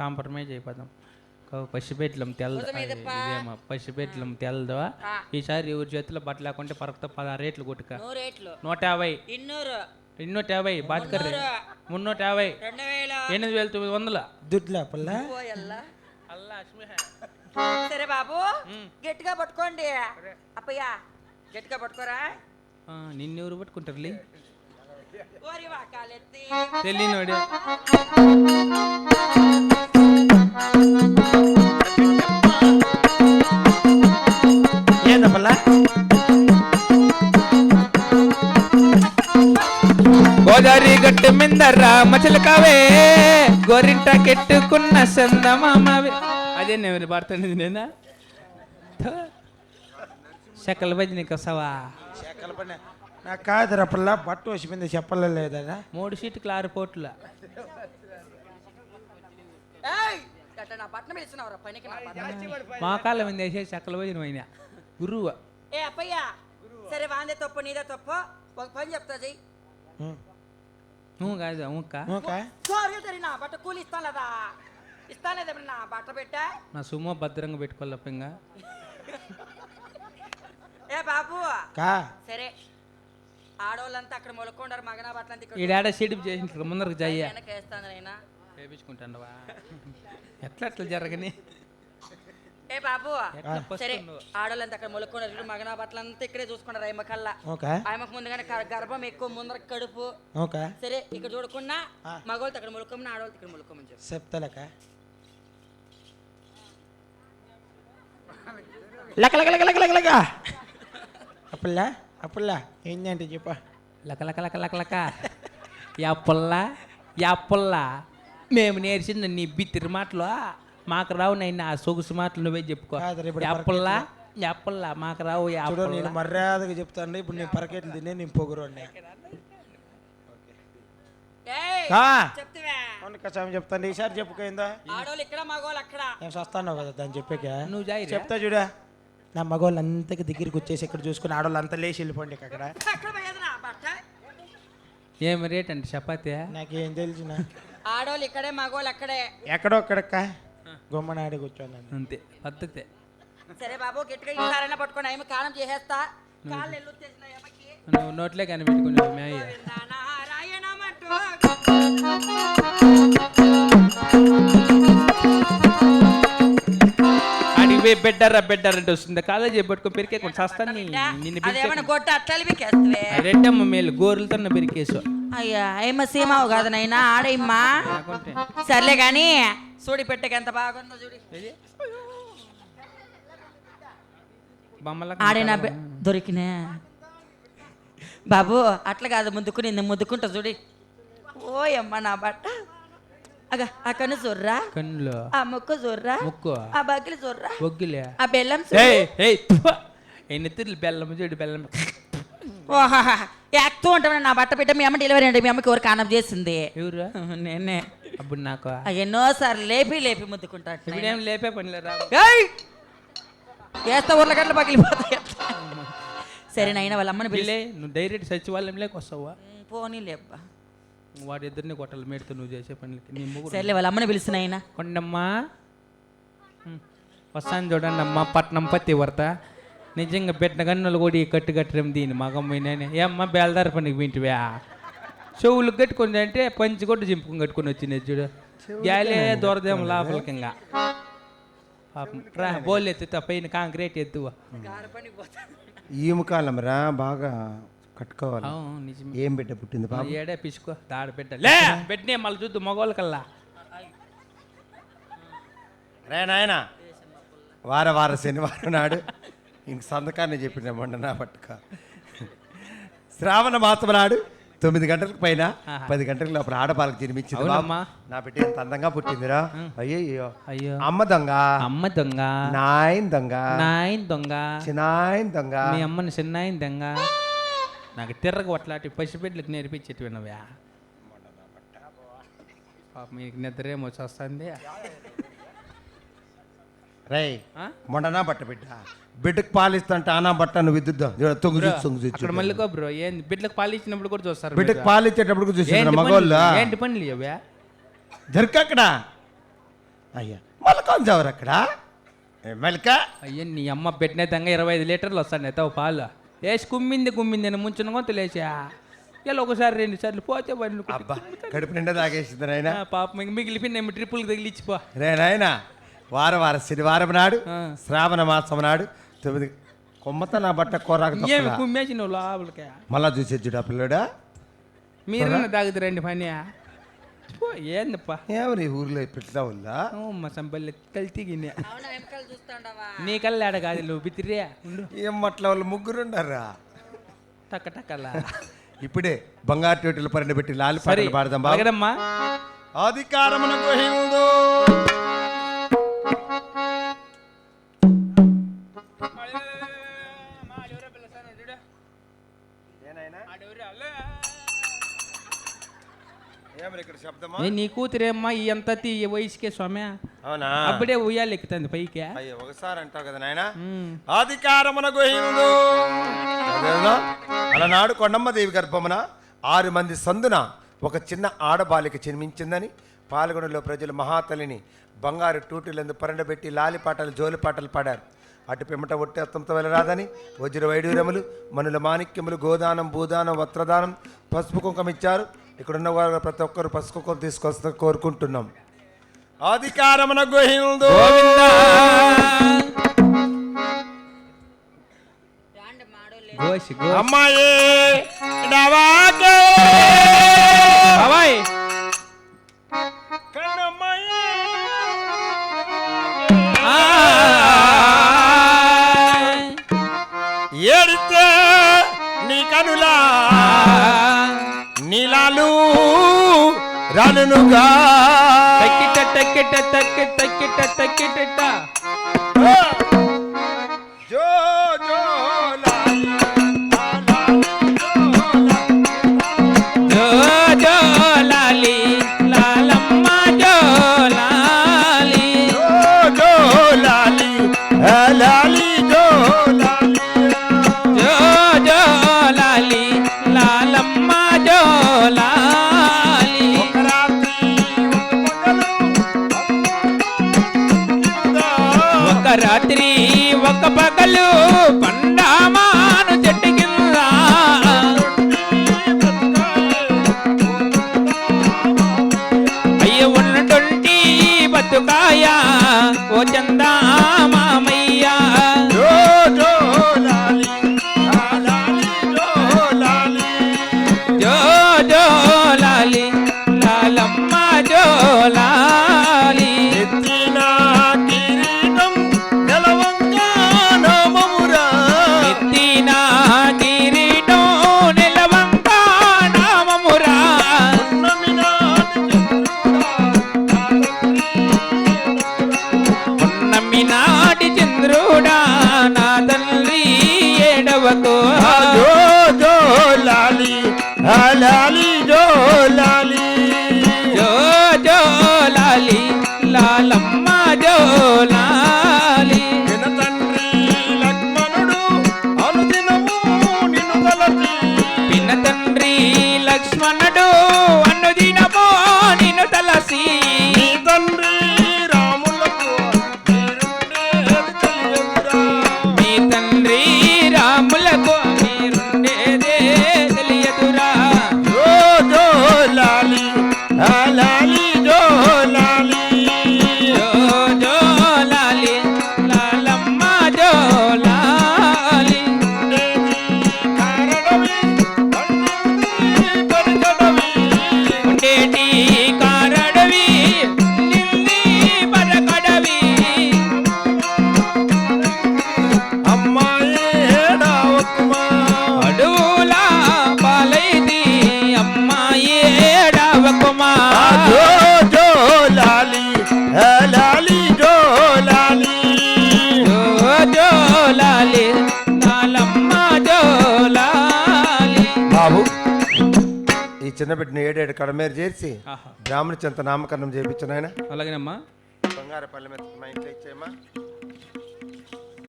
Compromise అయిపోదాం కో- పసిబెట్లం తెల్లదు భుజం మీద పా. ఇదేమో పసిబెట్లం తెల్లదు. ఈసారి ఎవరి చేతిలో బట్టలు లేకుంటే పరక్త పదహారు రేట్లు కొట్టుక. నూట యాభై. ఇన్నూట యాభై మున్నూరు. మున్నూట యాభై. ఎనిమిది వేల తొమ్మిది వందల. దుడ్లా పల్ల. సరే బాబు గట్టిగా పట్టుకోండి. అప్పయ్య గట్టిగా పట్టుకోరా? నిన్నెవరు పట్టుకుంటారులే? ఓరి వాకాలెత్తి తెలియనోడు ఏందా పల్ల గోదావరి గట్టు మిందర మచలకావే గోరింట కెట్టుకున్న సందమామవే అదే నేను పాడుతున్నది నేనా? శకల భజని కసవా చెక్కల పని నాకు కాదురా పల్ల బట్ట వచ్చింది చెప్పలే లేదా మూడు సీట్లు ఆరు పోట్ల. మా కాళ్ళ మీద వేసే శకల భజన అయినా. గురువు. ఏ అప్పయ్య సరే వాందే తప్పు నీదే తప్పు. ఒక పని చెప్తా చెయ్యి. నువ్వు కాదు అమ్మక్క ఓకే సారీ సరే నా బట్ట కూలి ఇస్తాను లేదా? ఇస్తాను లేదా నా బట్ట పెట్టా? నా సుమో భద్రంగా పెట్టుకోలేప ఇంకా. ఏ బాబు. కా. సరే. ఆడవాళ్ళంతా అక్కడ మొలకొండారు మగనా బట్టలంతా ఇక్కడ ఈడాడ సిడిప్ చేసిన ముందరకు జయ్య వెనకేస్తాను నైనా చేపించుకుంటాండవా ఎట్లా అట్లా జరగని? ఏ బాబు ఎట్లా సరే ఆడవాళ్ళంతా అక్కడ మొలకొండారు మగనా బట్టలంతా ఇక్కడే చూసుకున్నారు ఆయమ్మ కల్లా ఓకే. ఆయమ్మకు ముందుగానే గర్భం ఎక్కువ ముందర కడుపు. ఓకే. సరే ఇక్కడ చూడకుండా మగవాళ్ళతో అక్కడ మొలకొమ్మని ఆడవాళ్ళతో ఇక్కడ మొలకొమ్మని చెప్పు. చెప్తాలక. లక లక లక లక లక లక. అప్పుల్లా అప్పుల్లా? ఏంటంటే చెప్ప. లక లక లక లక లక. యాపుల్ల యాపుల్ల మేము నేర్చిన నీ బిత్తిరి మాటలు. మాకు రావు నైనా ఆ సొగుసు మాటలు నువ్వే చెప్పుకో. కాదురా, ఇప్పుడు యాపుల్ల మాకు రావు చూడు నేను మర్యాదగా చెప్తాను ఇప్పుడు నేను పరకెట్లు తినే నేను పొగురు ఏయ్ కా. చెప్తావా అవును కసామి చెప్తాను. ఈసారి ఆడవాళ్ళు ఇక్కడ అక్కడ. నేను వస్తాను కదా దాన్ని చెప్పాక. నువ్వు చెప్తా చూడా? నా మగవాళ్ళు అంతకి దగ్గరికి వచ్చేసి ఇక్కడ చూసుకుని ఆడవాళ్ళు అంతా లేచి వెళ్ళిపోండి అక్కడ. అక్కడ ఏం రేట్ అంటే చపాతీ? నాకేం తెలిసిన? ఆడవాళ్ళు ఇక్కడే మగవాళ్ళు అక్కడే. ఎక్కడో అక్కడక్క. గుమ్మనాడి కూర్చోను అంతే పద్ధతే సరే బాబు గట్టిగా పట్టుకొని ఏమి చేసేస్తా. కాళ్ళు ఎల్లు వచ్చేసిన ఏమకి నువ్వు నోట్లే కనిపెట్టుకున్నావు మేయ్య నారాయణమంటూ. పోయి బెడ్డరా బెడ్డర్ అంటే వస్తుంది. కాలేజీ పెట్టుకో పెరికే కొంచెం సస్తాను. నిన్ను అదేమన్నా గొట్ట అట్టలు బికేస్తవే రెడ్డమ్మ మేలు గోరులతో పెరికేసు అయ్యా ఏమ సీమావు కాదు నైనా ఆడేమ్మా సర్లే కానీ చూడి పెట్టక ఎంత బాగుందో చూడి. ఆడేనా దొరికినా? బాబు అట్లా కాదు ముద్దుకు నిన్ను ముద్దుకుంటా చూడి. ఓయమ్మ నా బట్ట. అగ ఆ కన్ను చూర్రా కన్నులు ఆ ముక్కు చూర్రా ముక్కు ఆ బగ్గిలి చూర్రా ఒగ్గిలే ఆ బెల్లం. ఎన్ని బెల్లం చూడు బెల్లం ఓహాహా యాక్తూ ఉంటామని నా బట్ట పెట్ట మీ అమ్మ డెలివరీ అంటే మీ అమ్మకి ఎవరు కానం చేసింది ఎవరు నేనే అప్పుడు నాకు ఆ ఎన్నోసార్లు లేపి లేపి ముద్దుకుంటా ఇప్పుడేం లేపే పనిలే రా ఏయ్! వేస్తా ఊర్లగడ్డలు పగిలిపోతాయి సరే నైనా వాళ్ళ అమ్మని పిల్లే నువ్వు డైరెక్ట్ సచివాలయంలోకి వస్తావా? పోనీ లేబ్బా వాడి ఇద్దరిని కొట్టాలి. మేడుతో నువ్వు చేసే పనులకి. నీ ముగ్గురు సరేలే వాళ్ళ అమ్మని పిలిచిన అయినా కొండమ్మా. వస్తాను చూడండి అమ్మా పట్నం పత్తి వర్త నిజంగా పెట్టిన గన్నులు కూడా ఈ కట్టు కట్టడం దీని మగమ్మైనా ఏమ్మా బేల్దార పనికి వింటివా చెవులు కట్టుకుంది అంటే పంచి కొట్టు చింపుకొని కట్టుకొని వచ్చింది చూడు. గాలే దూరదేమో పాపం. రా బోల్ ఎత్తుతా పైన కాంక్రీట్ ఎత్తువా ఈము కాలం రా బాగా కట్టుకోవాలి. నిజమే. ఏం బిడ్డ పుట్టింది పాప ఏడే పిసుకో దాడ పెట్ట. లే పెట్టినే మళ్ళీ చూద్దు మగవాళ్ళకల్లా రే నాయన వార వార శనివారం నాడు ఇంక సంతకాన్ని చెప్పిన మొన్న నా పట్టుక. శ్రావణ మాసం నాడు తొమ్మిది గంటలకు పైన పది గంటలకు లోపల ఆడపాలకు జన్మించింది బాబు. నా బిడ్డ ఎంత అందంగా పుట్టిందిరా. అయ్యయ్యో. అయ్యో. అమ్మ దొంగ. అమ్మ దొంగ. నాయన్ దొంగ. నాయన్ దొంగ. చిన్నాయన్ దొంగ. మీ అమ్మని చిన్నాయన దొంగ. నాకు తిర్రగ కొట్లాంటి పసిబిడ్డలకు నేర్పించేటి వినవ్యా పాప మీకు నిద్ర ఏమో వస్తుంది రేయ్ ఆ? మొండనా బట్ట బిడ్డ. బిడ్డకు పాలిస్తుంటే ఆనా బట్ట నువ్వు విద్యుద్దాం తొంగు తొంగు అక్కడ మళ్ళీ బ్రో ఏంది? బిడ్డలకు పాలు ఇచ్చినప్పుడు కూడా చూస్తారు బిడ్డకు. పాలిచ్చేటప్పుడు చూసి ఏంటి మగోళ్ళు? పనులు? ఏంటి పనులు ఇవ్వా జరుకు అక్కడ? అయ్యా మళ్ళీ ఎవరు అక్కడ? మెలక? అయ్యా నీ అమ్మ పెట్టిన తంగా ఇరవై ఐదు లీటర్లు వస్తాను ఎత్తావు పాలు. వేసి కుమ్మింది కుమ్మింది. అని ముంచిన గొంతు లేచా. ఇలా ఒకసారి రెండు సార్లు పోతే కొట్టి అబ్బా కడుపు నిండా తాగేసింది నాయన. పాపం ఇంక మిగిలిపోయిన ట్రిప్పులు తగిలిచ్చిపో రే నాయన వారం వారం శనివారం నాడు. శ్రావణ మాసం నాడు తొమ్మిది కొమ్మత నా బట్ట కూరకు కుమ్మేసి నువ్వు లోపలికి? మళ్ళా చూసేచ్చుడు ఆ పిల్లడా? మీరన్నా తాగుతారండి పని. ఏమని ఊర్లో పెట్టినా ఉందా? మా అవునా వెనకాల చూస్తాండవా? నీ కల్లాడ కాదు నువ్వు బిత్తిరియా ఉండు. ఏం మట్ల వాళ్ళు ముగ్గురు ఉండారా టక్క టక్కలా ఇప్పుడే బంగారు టోటీలు పరిణ పెట్టి లాలి సరే పాటలు పాడదాం బాబు. అడగడమ్మా నీ కూతురేమ్మా ఈ ఎంత తీ ఈ వయసుకే స్వామి అవునా? అప్పుడే ఉయ్యాలు ఎక్కుతుంది పైకి. అయ్యో ఒకసారి అంటావు కదా నాయన? ఉమ్. అధికారమునకు హిందూ. అదేనా? అలనాడు కొండమ్మ దేవి గర్భమున ఆరు మంది సందున ఒక చిన్న ఆడబాలిక జన్మించిందని పాల్గొనలో ప్రజలు మహాతల్లిని బంగారు టూటీలందు పరండబెట్టి లాలిపాటలు జోలిపాటలు పాడారు. అటు పిమ్మట ఒట్టి అత్తంతో వెళ్ళరాదని వజ్ర వైడూరములు మనుల మాణిక్యములు గోదానం భూదానం వస్త్రదానం పసుపు కుంకుమ ఇచ్చారు ఇక్కడున్న వారు ప్రతి ఒక్కరు పసుపు కుంకుమ తీసుకొస్తా కోరుకుంటున్నాం. అధికారమునకు హిందూ గోవిందా. రాండి మాడోలే గోసి గో అమ్మాయి. ఏడితే నీ కనులా నీలాలు రానుగా తక్కిట తక్కిట తక్కి తక్కిట తక్కిట ఓ ఆ లాలి జో లాలి జో జో లాలి నాలమ్మ జో లాలి బాబు ఈ చిన్న బిడ్డను ఏడేడు కడమేరు చేర్చి ఆహా. బ్రాహ్మణ చెంత నామకరణం చేయించిన ఆయన అలాగేనమ్మా. బంగారు పల్లె మీద మా ఇంట్లో ఇచ్చేయమ్మా